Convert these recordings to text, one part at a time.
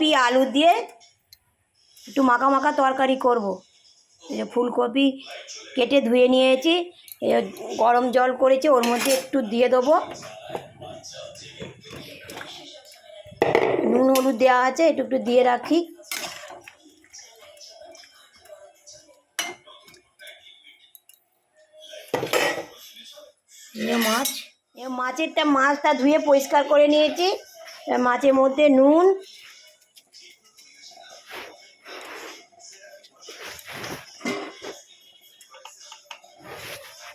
ফুলকপি আলু দিয়ে একটু মাখা মাখা তরকারি করব। ফুলকপি কেটে ধুয়ে নিয়েছি গরম জল করেছি, ওর মধ্যে একটু দিয়ে দেবো। নুন হলুদ দেওয়া আছে, একটু একটু দিয়ে রাখি। মাছ মাছেরটা মাছটা ধুয়ে পরিষ্কার করে নিয়েছি। মাছের মধ্যে নুন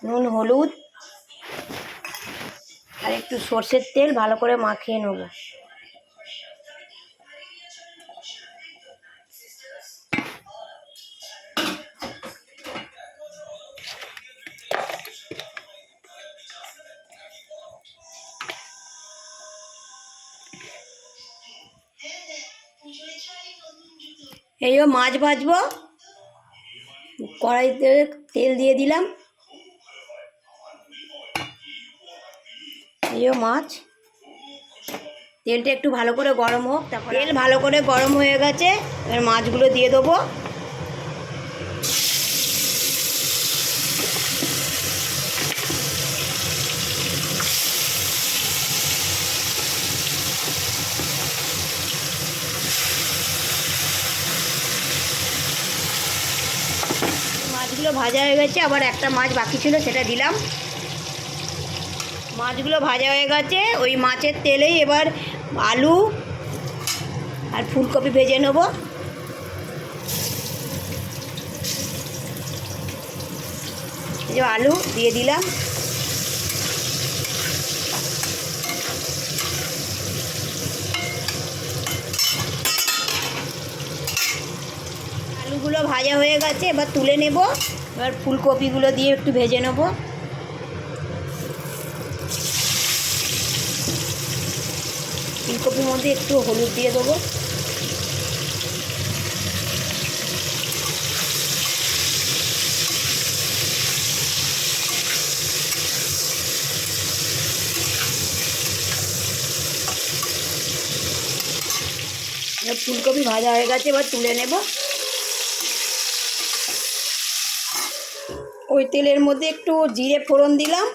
নুন, হলুদ আর একটু সর্ষের তেল ভালো করে মাখিয়ে নেব। এই মাছ ভাজবো। কড়াইতে তেল দিয়ে দিলাম। এই যে মাছ। তেলটা একটু ভালো করে গরম হোক, তারপর তেল ভালো করে গরম হয়ে গেছে, এবার মাছগুলো দিয়ে দেবো। মাছগুলো ভাজা হয়ে গেছে, আবার একটা মাছ বাকি ছিল, সেটা দিলাম। মাছগুলো ভাজা হয়ে গেছে, ওই মাছের তেলেই এবার আলু আর ফুলকপি ভেজে নেব। যে আলু দিয়ে দিলাম। আলুগুলো ভাজা হয়ে গেছে, এবার তুলে নেব। এবার ফুলকপিগুলো দিয়ে একটু ভেজে নেব। ফুলকপির মধ্যে একটু হলুদ দিয়ে দেবো। ফুলকপি ভাজা হয়ে গেছে, এবার তুলে নেব। ওই তেলের মধ্যে একটু জিরে ফোড়ন দিলাম।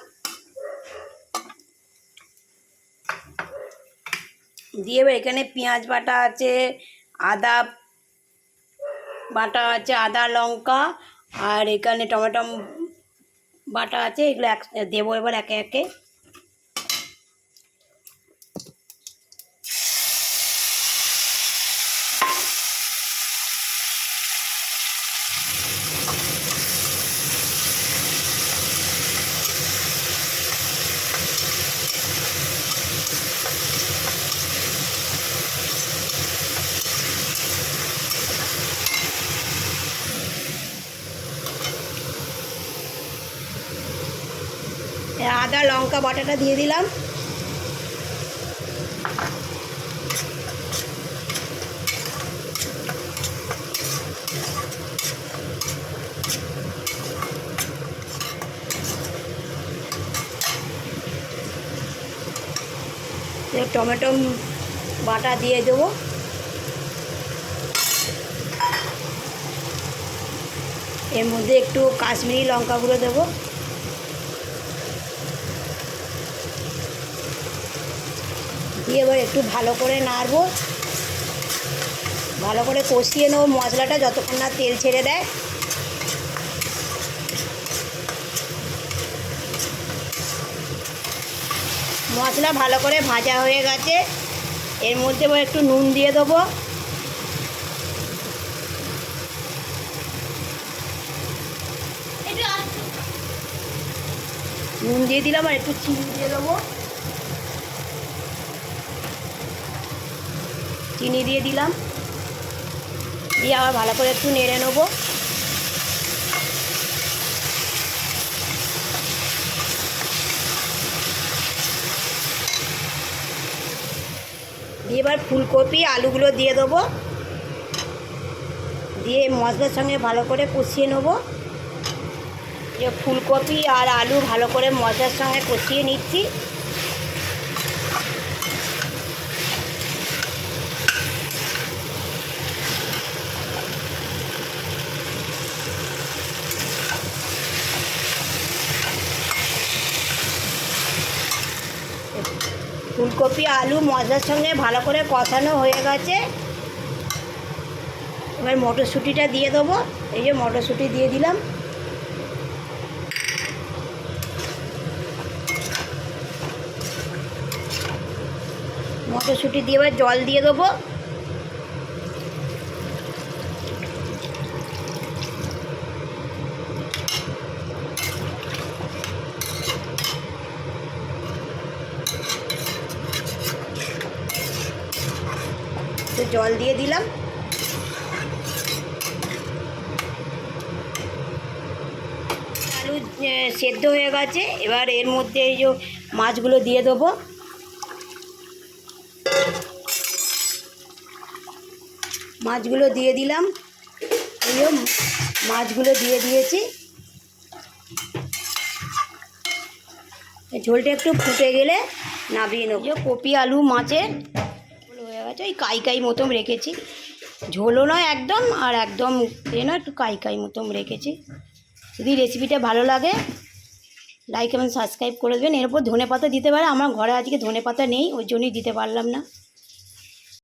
দিয়ে এবার এখানে পেঁয়াজ বাটা আছে, আদা বাটা আছে, আদা লঙ্কা, আর এখানে টমেটো বাটা আছে, এগুলো এক দেবো এবার একে একে। আদা, লঙ্কা, বাটাটা দিয়ে দিলাম। টমেটো বাটা দিয়ে দেবো। এর মধ্যে একটু কাশ্মীরি লঙ্কা গুঁড়ো দেবো। দিয়ে এবার একটু ভালো করে নাড়বো। ভালো করে কষিয়ে নেব মশলাটা যতক্ষণ না তেল ছেড়ে দেয়। মশলা ভালো করে ভাজা হয়ে গেছে। এর মধ্যে এবার একটু নুন দিয়ে দেবো। নুন দিয়ে দিলাম আর একটু চিনি দিয়ে দেবো। চিনি দিয়ে দিলাম। দিয়ে আবার ভালো করে একটু নেড়ে নেব। দিয়ে এবার ফুলকপি, আলুগুলো দিয়ে দেবো। দিয়ে মশলার সঙ্গে ভালো করে কষিয়ে নেব। যে ফুলকপি আর আলু ভালো করে মশলার সঙ্গে কষিয়ে নিচ্ছি। ফুলকপি, আলু মশলার সঙ্গে ভালো করে কষানো হয়ে গেছে। এবার মটরশুঁটিটা দিয়ে দেবো। এই যে মটরশুঁটি দিয়ে দিলাম। মটরশুঁটি দিয়ে এবার জল দিয়ে দেবো। তো জল দিয়ে দিলাম। আলু সেদ্ধ হয়ে গেছে। এবার এর মধ্যে এই যে মাছগুলো দিয়ে দেবো। মাছগুলো দিয়ে দিলাম। এই মাছগুলো দিয়ে দিয়েছি। ঝোলটা একটু ফুটে গেলে নামিয়ে নেব। কপি আলু মাছের গেছে ওই কাই কাই মতন রেখেছি। ঝোলও নয় একদম, আর একদম এ নয়, একটু কাই কাই মতন রেখেছি। যদি রেসিপিটা ভালো লাগে লাইক এবং সাবস্ক্রাইব করে দেবেন। এরপর ধনে পাতা দিতে পারে, আমার ঘরে আজকে ধনে পাতা নেই, ওই জন্যই দিতে পারলাম না।